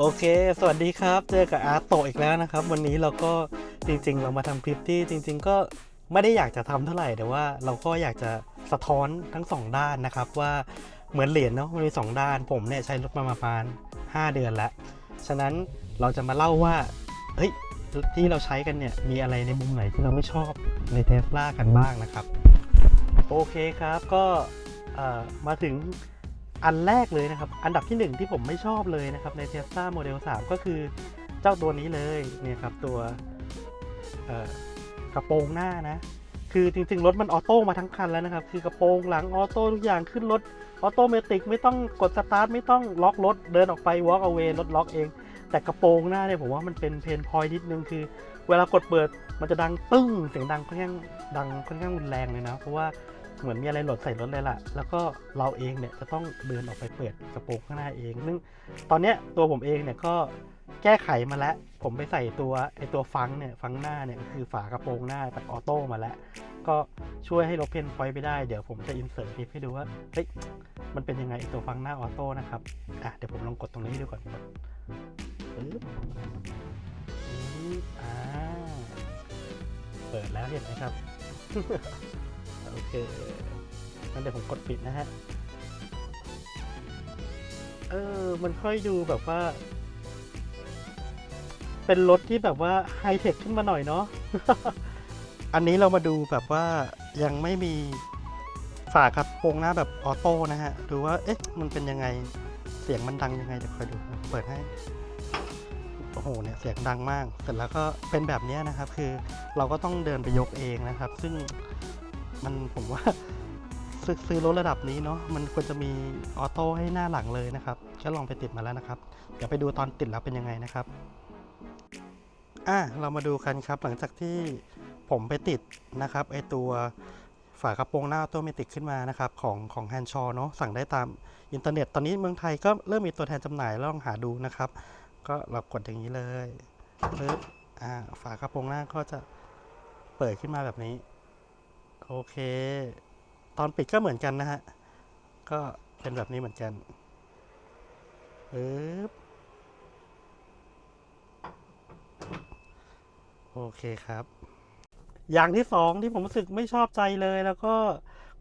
โอเค สวัสดีครับ เจอกับอาร์ตโตอีกแล้วนะครับ วันนี้เราก็จริงๆ เรามาทำคลิปที่จริง ๆ ก็ไม่ได้อยากจะทำเท่าไหร่ แต่ว่าเราก็อยากจะสะท้อนทั้งสองด้านนะครับ ว่าเหมือนเหรียญเนาะมันมีสองด้าน ผมเนี่ยใช้รถมาประมาณ 5 เดือนแล้ว ฉะนั้นเราจะมาเล่าว่า เฮ้ย ที่เราใช้กันเนี่ย มีอะไรในมุมไหนที่เราไม่ชอบในเทสลากันบ้างนะครับ โอเคครับ ก็มาถึง อันแรกเลยนะครับ อันดับที่หนึ่งที่ผมไม่ชอบเลยนะครับใน Tesla Model 3 ก็คือเจ้าตัวนี้เลยเนี่ยครับตัวกระโปรงหน้านะ คือจริงๆ รถมันออโต้มาทั้งคันแล้วนะครับ คือกระโปรงหลังออโต้ทุกอย่างขึ้นรถออโตเมติกไม่ต้องกดสตาร์ทไม่ต้องล็อกรถเดินออกไป walk away รถล็อกเอง แต่กระโปรงหน้าเนี่ยผมว่ามันเป็นเพนพอยนิดนึงคือ เวลากดเปิดมันจะดังปึ้งเสียงดังค่อนข้างดังค่อนข้างรุนแรงเลยนะ เพราะว่า เหมือนมีอะไรหล่นใส่รถเลยล่ะ แล้วก็เราเองเนี่ยจะต้องเดินออกไปเปิดกระโปรงข้างหน้าเอง ซึ่งตอนเนี้ยตัวผมเองเนี่ยก็แก้ไขมาแล้ว ผมไปใส่ตัวไอตัวฟังเนี่ยฟังหน้าเนี่ยคือฝากระโปรงหน้าแบบออโต้มาแล้ว ก็ช่วยให้ลบเพนพอยต์ไปได้ เดี๋ยวผมจะอินเสิร์ตคลิปให้ดูว่า เฮ้ย มันเป็นยังไงไอตัวฟังหน้าออโต้นะครับ อะเดี๋ยวผมลองกดตรงนี้ดูก่อนปึ๊บอ่า เปิดแล้วเห็นไหมครับ อเคงั้นเดี๋ยวผมกดปิดนะฮะ เออ มันค่อยดูแบบว่า เป็นรถที่แบบว่าไฮเทคขึ้นมาหน่อยเนาะ อันนี้เรามาดูแบบว่ายังไม่มีฝากระโปรงหน้าแบบออโต้นะฮะ ดูว่า เอ๊ะ มันเป็นยังไง เสียงมันดังยังไง เดี๋ยวคอยดู เปิดให้ โอ้โห เนี่ย เสียงดังมาก เสร็จแล้วก็เป็นแบบนี้นะครับ คือเราก็ต้องเดินไปยกเองนะครับ ซึ่ง มันผมว่าซื้อซื้อรถระดับนี้เนาะมันควรจะมีออโต้ให้หน้าหลังเลยนะครับก็ลองไปติดมาแล้วนะครับ เดี๋ยวไปดูตอนติดแล้วเป็นยังไงนะครับอะเรามาดูกันครับหลังจากที่ผมไปติดนะครับไอตัวฝากระโปรงหน้าออโตเมติกขึ้นมานะครับของของแฮนชอเนาะสั่งได้ตามอินเทอร์เน็ต ตอนนี้เมืองไทยก็เริ่มมีตัวแทนจำหน่ายลองหาดูนะครับ ก็เรากดอย่างนี้เลยปึ๊บอ่าฝากระโปรงหน้าก็จะเปิดขึ้นมาแบบนี้ โอเค ตอนปิดก็เหมือนกันนะฮะ ก็เป็นแบบนี้เหมือนกันปึ๊บโอเคครับ อย่างที่สองที่ผมรู้สึกไม่ชอบใจเลยแล้วก็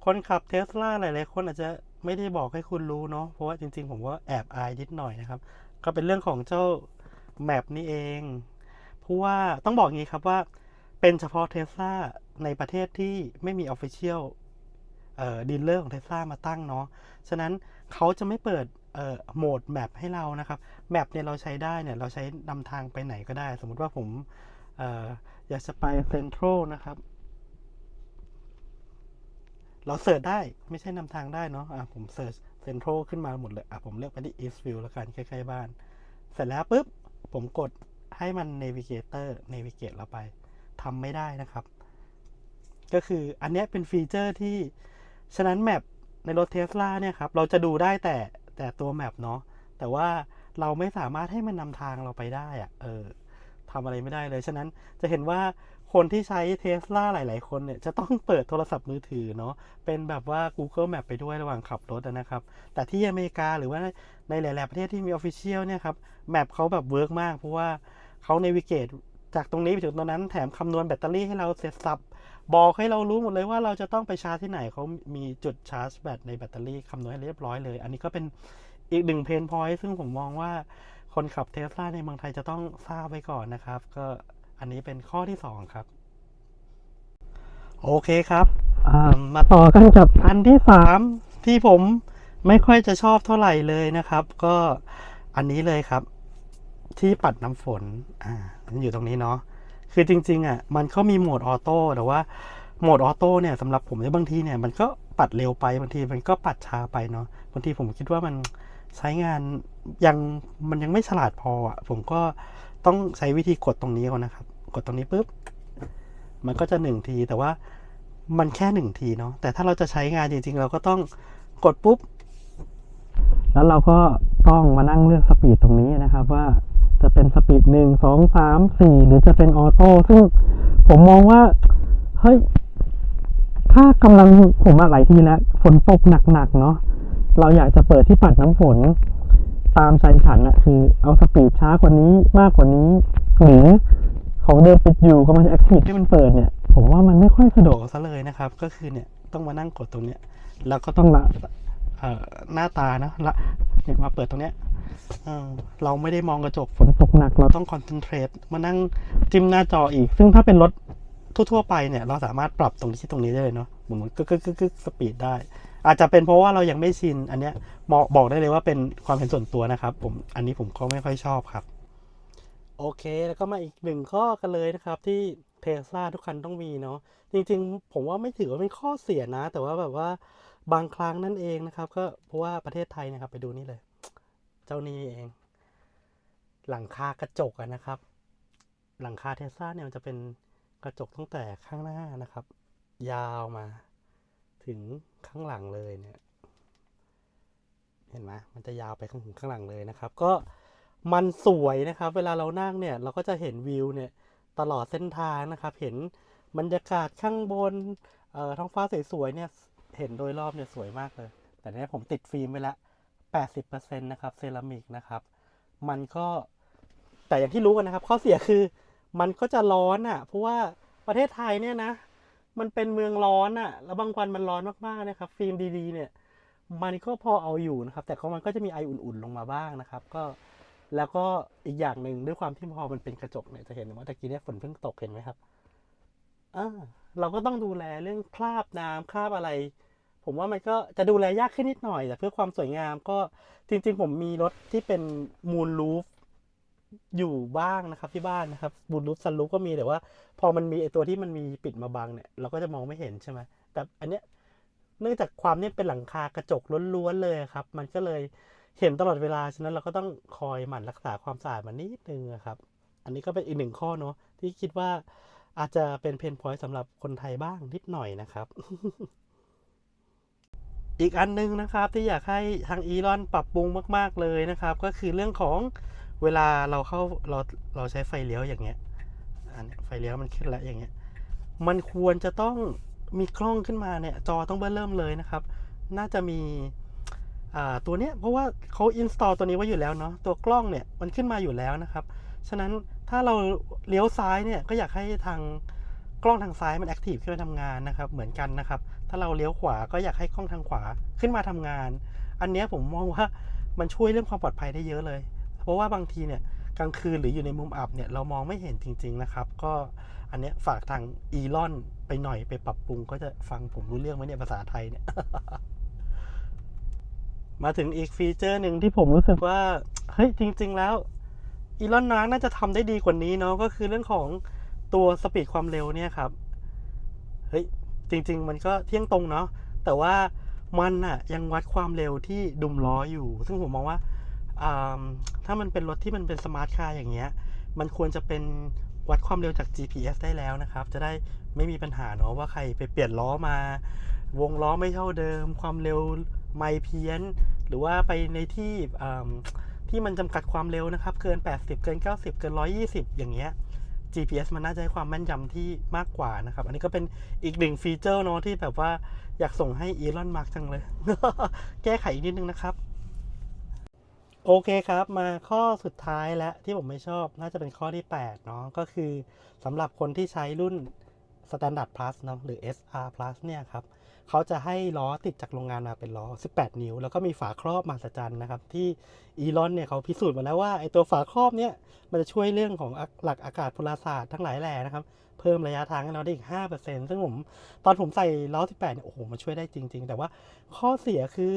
คนขับเทสลาหลาย ๆ คนอาจจะไม่ได้บอกให้คุณรู้เนาะเพราะว่าจริง ๆ ผมก็แอบอายนิดหน่อยนะครับ ก็เป็นเรื่องของเจ้าแมปนี่เอง เพราะว่าต้องบอกอย่างนี้ครับว่าเป็นเฉพาะเทสลา ในประเทศที่ไม่มี Official เอ่อดีลเลอร์ของเทสลามาตั้งเนาะ ฉะนั้นเขาจะไม่เปิดโหมดแมปให้เรานะครับแมปเนี่ยเราใช้ได้เนี่ยเราใช้นำทางไปไหนก็ได้ สมมติว่าผมอออยากจะไปเซ็นทรัลนะครับ เราเสิร์ชได้ไม่ใช่นำทางได้เนาะะผมเสิร์ชเซ็นทรัลขึ้นมาหมดเลยอะผมเลือกไปที่ Eastview แล้วกันใกล้ๆบ้าน เสร็จแล้วปุ๊บ ผมกดให้มัน Navigator Navigate เราไปทำไม่ได้นะครับ ก็คืออันนี้เป็นฟีเจอร์ที่ ฉะนั้นแมปในรถเทสลาเนี่ยครับ เราจะดูได้แต่แต่ตัวแมปเนาะแต่ว่าเราไม่สามารถให้มันนำทางเราไปได้อะเออทำอะไรไม่ได้เลย ฉะนั้นจะเห็นว่าคนที่ใช้เทสลาหลาย ๆ คนเนี่ย จะต้องเปิดโทรศัพท์มือถือเนาะเป็นแบบว่า Google Map ไปด้วยระหว่างขับรถนะครับ แต่ที่อเมริกาหรือว่าในหลาย ๆ ประเทศที่มี Official เนี่ยครับแมปเขาแบบเวิร์กมาก เพราะว่าเขาเนวิเกตจากตรงนี้ไปถึงตรงนั้นแถมคำนวณแบตเตอรี่ให้เราเสร็จสับ บอกให้เรารู้หมดเลยว่าเราจะต้องไปชาร์จที่ไหนเขามีจุดชาร์จแบตในแบตเตอรี่คำนวณให้เรียบร้อยเลย อันนี้ก็เป็นอีกหนึ่งเพนพอยต์ซึ่งผมมองว่าคนขับเทสลาในเมืองไทยจะต้องทราบไว้ก่อนนะครับ ก็อันนี้เป็นข้อที่ 2 ครับ โอเคครับมาต่อกันกับอันที่ 3 ที่ผมไม่ค่อยจะชอบเท่าไหร่เลยนะครับ ก็อันนี้เลยครับ ที่ปัดน้ำฝน อ่ามันอยู่ตรงนี้เนาะ คือจริงๆอะมันก็มีโหมดออโต้แต่ว่าโหมดออโต้เนี่ยสำหรับผมเนี่ยบางทีเนี่ยมันก็ปัดเร็วไปบางทีมันก็ปัดช้าไปเนาะบางทีผมคิดว่ามันใช้งานยังมันยังไม่ฉลาดพออะผมก็ต้องใช้วิธีกดตรงนี้ก่อนนะครับ กดตรงนี้ปุ๊บมันก็จะหนึ่งทีแต่ว่ามันแค่หนึ่งทีเนาะแต่ถ้าเราจะใช้งานจริงๆ เราก็ต้องกดปุ๊บ แล้วเราก็ต้องมานั่งเลือกสปีดตรงนี้นะครับ ว่าจะเป็นส ดหนึ่งสองสามสี่หรือจะเป็นออโต้ซึ่งผมมองว่า เฮ้ย ถ้ากำลังผมมาหลายทีแล้วฝนตกหนักๆเนาะเราอยากจะเปิดที่ปัดน้ำฝน ตามใจฉันอะคือเอาสปีดช้ากว่านี้มากกว่านี้หรือของเดิมปิดอยู่กำลังจะแอคทีฟให้มันเปิดเนี่ย ผมว่ามันไม่ค่อยสะดวกซะเลยนะครับ ก็คือเนี่ยต้องมานั่งกดตรงเนี้ย แล้วก็ต้องละหน้าตานะละ เนี่ยมาเปิดตรงเนี้ยเออเราไม่ได้มองกระจกฝนตกหนัก เราต้องคอนเซนเทรตมานั่งจิ้มหน้าจออีก ซึ่งถ้าเป็นรถทั่วๆไปเนี่ย เราสามารถปรับตรงที่ตรงนี้ได้เลยเนาะหมุนกึกกึกกึกกึกสปีดได้ อาจจะเป็นเพราะว่าเรายังไม่ชิน อันเนี้ยบอกบอกได้เลยว่าเป็นความเห็นส่วนตัวนะครับ ผมอันนี้ผมก็ไม่ค่อยชอบครับ โอเค แล้วก็มาอีกหนึ่งข้อกันเลยนะครับที่เทสลาทุกคันต้องมีเนาะจริงๆ ผมว่าไม่ถือว่าเป็นข้อเสียนะ แต่ว่าแบบว่า บางครั้งนั่นเองนะครับ ก็เพราะว่าประเทศไทยนะครับ ไปดูนี่เลย เจ้านี้เอง หลังคากระจกนะครับ หลังคาเทสลาเนี่ยมันจะเป็นกระจกตั้งแต่ข้างหน้านะครับ ยาวมา ถึงข้างหลังเลยเนี่ย เห็นไหมมันจะยาวไปข้างถึงข้างหลังเลยนะครับ ก็มันสวยนะครับ เวลาเรานั่งเนี่ย เราก็จะเห็นวิวเนี่ย ตลอดเส้นทางนะครับ เห็นบรรยากาศข้างบนท้องฟ้าสวยๆเนี่ย เห็นโดยรอบเนี่ยสวยมากเลย แต่เนี่ยผมติดฟิล์มไปละ 80%นะครับเซรามิกนะครับ มันก็แต่อย่างที่รู้กันนะครับ ข้อเสียคือมันก็จะร้อนอะ เพราะว่าประเทศไทยเนี่ยนะ มันเป็นเมืองร้อนอะ แล้วบางวันมันร้อนมากๆนะครับ ฟิล์มดีๆ เนี่ย มันก็พอเอาอยู่นะครับ แต่ก็มันก็จะมีไออุ่นๆลงมาบ้างนะครับ ก็แล้วก็อีกอย่างหนึ่งด้วยความที่พอมันเป็นกระจกเนี่ยจะเห็นว่าตะกี้เนี่ยฝนเพิ่งตกเห็นไหมครับอ่าเราก็ต้องดูแลเรื่องคราบน้ำคราบอะไร ผมว่ามันก็จะดูแลยากขึ้นนิดหน่อย แต่เพื่อความสวยงามก็จริง ๆ ผมมีรถที่เป็นมูลรูฟอยู่บ้างนะครับที่บ้านนะครับมูลรูฟซันรูฟก็มีแต่ว่า พอมันมีไอตัวที่มันมีปิดมาบังเนี่ยเราก็จะมองไม่เห็นใช่ไหมแต่อันเนี้ยเนื่องจากความเนี่ยเป็นหลังคากระจกล้วนๆเลยครับ มันก็เลยเห็นตลอดเวลาฉะนั้นเราก็ต้องคอยหมั่นรักษาความสะอาดมันนิดนึงครับ อันนี้ก็เป็นอีกหนึ่งข้อเนาะที่คิดว่าอาจจะเป็นเพนพอยต์สำหรับคนไทยบ้างนิดหน่อยนะครับ อีกอันหนึงนะครับที่อยากให้ทางอีลอนปรับปรุงมากๆเลยนะครับ ก็คือเรื่องของเวลาเราเข้าเราเราใช้ไฟเลี้ยวอย่างเงี้ยอันนี้ไฟเลี้ยวมันขึ้นแล้วอย่างเงี้ยมันควรจะต้องมีกล้องขึ้นมาเนี่ยจอต้องเบิ่เริ่มเลยนะครับ น่าจะมีอ่าตัวเนี้ยเพราะว่าเขาอินสตอลตัวนี้ไว้อยู่แล้วเนาะตัวกล้องเนี่ยมันขึ้นมาอยู่แล้วนะครับ ฉะนั้นถ้าเราเลี้ยวซ้ายเนี่ยก็อยากให้ทางกล้องทางซ้ายมันแอคทีฟขึ้นมาทำงานนะครับ เหมือนกันนะครับ ถ้าเราเลี้ยวขวาก็อยากให้กล้องทางขวาขึ้นมาทำงาน อันนี้ผมมองว่ามันช่วยเรื่องความปลอดภัยได้เยอะเลย เพราะว่าบางทีเนี่ยกลางคืนหรืออยู่ในมุมอับเนี่ยเรามองไม่เห็นจริง ๆนะครับ ก็อันเนี้ยฝากทางอีลอนไปหน่อยไปปรับปรุง ก็จะฟังผมรู้เรื่องไหมเนี่ยภาษาไทยเนี่ย มาถึงอีกฟีเจอร์หนึ่งที่ผมรู้สึกว่าเฮ้ยจริง ๆ แล้วอีลอนมาร์กน่าจะทำได้ดีกว่านี้เนาะก็คือเรื่องของตัวสปีดความเร็วเนี่ยครับเฮ้ย จริง ๆ มันก็เที่ยงตรงเนาะแต่ว่ามันอะยังวัดความเร็วที่ดุมล้ออยู่ ซึ่งผมมองว่าถ้ามันเป็นรถที่มันเป็นสมาร์ทคาร์อย่างเงี้ย มันควรจะเป็นวัดความเร็วจาก GPS ได้แล้วนะครับ จะได้ไม่มีปัญหาเนาะว่าใครไปเปลี่ยนล้อมา วงล้อไม่เท่าเดิม ความเร็วไม่เพี้ยน หรือว่าไปในที่ที่มันจำกัดความเร็วนะครับ เกิน 80 เกิน 90 เกิน 120 อย่างเงี้ย GPS มันน่าจะให้ความแม่นยำที่มากกว่านะครับ อันนี้ก็เป็นอีกหนึ่งฟีเจอร์เนาะที่แบบว่าอยากส่งให้อีลอนมาร์กจังเลย แก้ไขอีกนิดนึงนะครับ โอเคครับ มาข้อสุดท้ายและที่ผมไม่ชอบน่าจะเป็นข้อที่ 8 เนาะก็คือสำหรับคนที่ใช้รุ่น Standard Plus เนาะหรือ SR Plus เนี่ยครับ เขาจะให้ล้อติดจากโรงงานมาเป็นล้อ 18 นิ้ว แล้วก็มีฝาครอบมหัศจรรย์นะครับ ที่อีลอนเนี่ยเขาพิสูจน์มาแล้วว่าไอตัวฝาครอบเนี่ยมันจะช่วยเรื่องของหลักอากาศพลศาสตร์ทั้งหลายแหล่นะครับ เพิ่มระยะทางให้เราได้อีก 5%ซึ่งผมตอนผมใส่ล้อ 18 เนี่ยโอ้โหมันช่วยได้จริง ๆ แต่ว่าข้อเสียคือ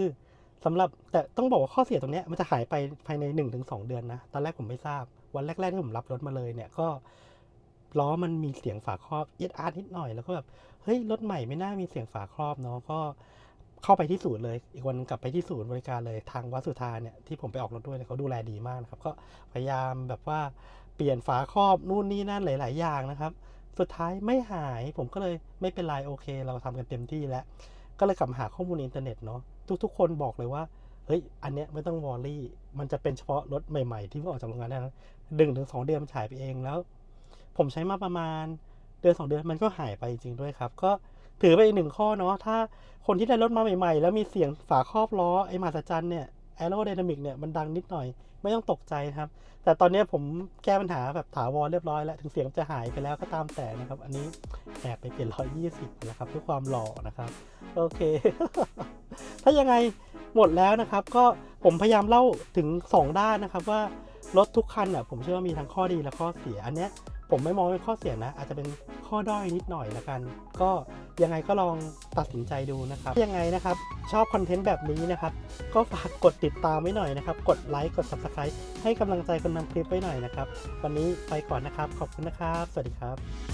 สำหรับแต่ต้องบอกว่าข้อเสียตรงนี้มันจะหายไปภายใน 1-2 เดือนนะ ตอนแรกผมไม่ทราบ วันแรก ๆ ที่ผมรับรถมาเลยเนี่ยก็ ล้อมันมีเสียงฝาครอบเอียดอาร์นิดหน่อยแล้วก็แบบเฮ้ยรถใหม่ไม่น่ามีเสียงฝาครอบเนาะก็เข้าไปที่ศูนย์เลย อีกวันกลับไปที่ศูนย์บริการเลยทางวัดสุธาเนี่ยที่ผมไปออกรถด้วยเขาดูแลดีมากนะครับ ก็พยายามแบบว่าเปลี่ยนฝาครอบนู่นนี่นั่นหลาย ๆ อย่างนะครับ สุดท้ายไม่หายผมก็เลยไม่เป็นไรโอเค เราทำกันเต็มที่แล้ว ก็เลยกลับมาหาข้อมูลอินเทอร์เน็ตเนาะทุก ๆ คนบอกเลยว่าเฮ้ยอันเนี้ยไม่ต้องวอรี่มันจะเป็นเฉพาะรถใหม่ ๆ ที่เพิ่งออกจากโรงงานเท่านั้นดึงถึงสองเดือนมันฉายไปเองแล้ว ผมใช้มาประมาณเดือนสองเดือนมันก็หายไปจริงด้วยครับ ก็ถือไปอีกหนึ่งข้อเนาะถ้าคนที่ได้รถมาใหม่ๆ แล้วมีเสียงฝาครอบล้อไอ้มหัศจรรย์เนี่ยไ Aerodynamic เนี่ยมันดังนิดหน่อย ไม่ต้องตกใจครับ แต่ตอนนี้ผมแก้ปัญหาแบบถาวรเรียบร้อยแล้ว ถึงเสียงจะหายไปแล้วก็ตามแต่นะครับ อันนี้แอบไปเปลี่ยน120แล้วครับเพื่อความหล่อนะครับ โอเค ถ้ายังไงหมดแล้วนะครับ ก็ผมพยายามเล่าถึง 2 ด้านนะครับว่ารถทุกคันอะผมเชื่อว่ามีทั้งข้อดีและข้อเสียอันเนี้ย ผมไม่มองเป็นข้อเสียนะ อาจจะเป็นข้อด้อยนิดหน่อยละกัน ก็ยังไงก็ลองตัดสินใจดูนะครับ ยังไงนะครับ ชอบคอนเทนต์แบบนี้นะครับ ก็ฝากกดติดตามไว้หน่อยนะครับ กดไลค์กด Subscribe ให้กำลังใจคนทำคลิปไว้หน่อยนะครับ วันนี้ไปก่อนนะครับ ขอบคุณนะครับ สวัสดีครับ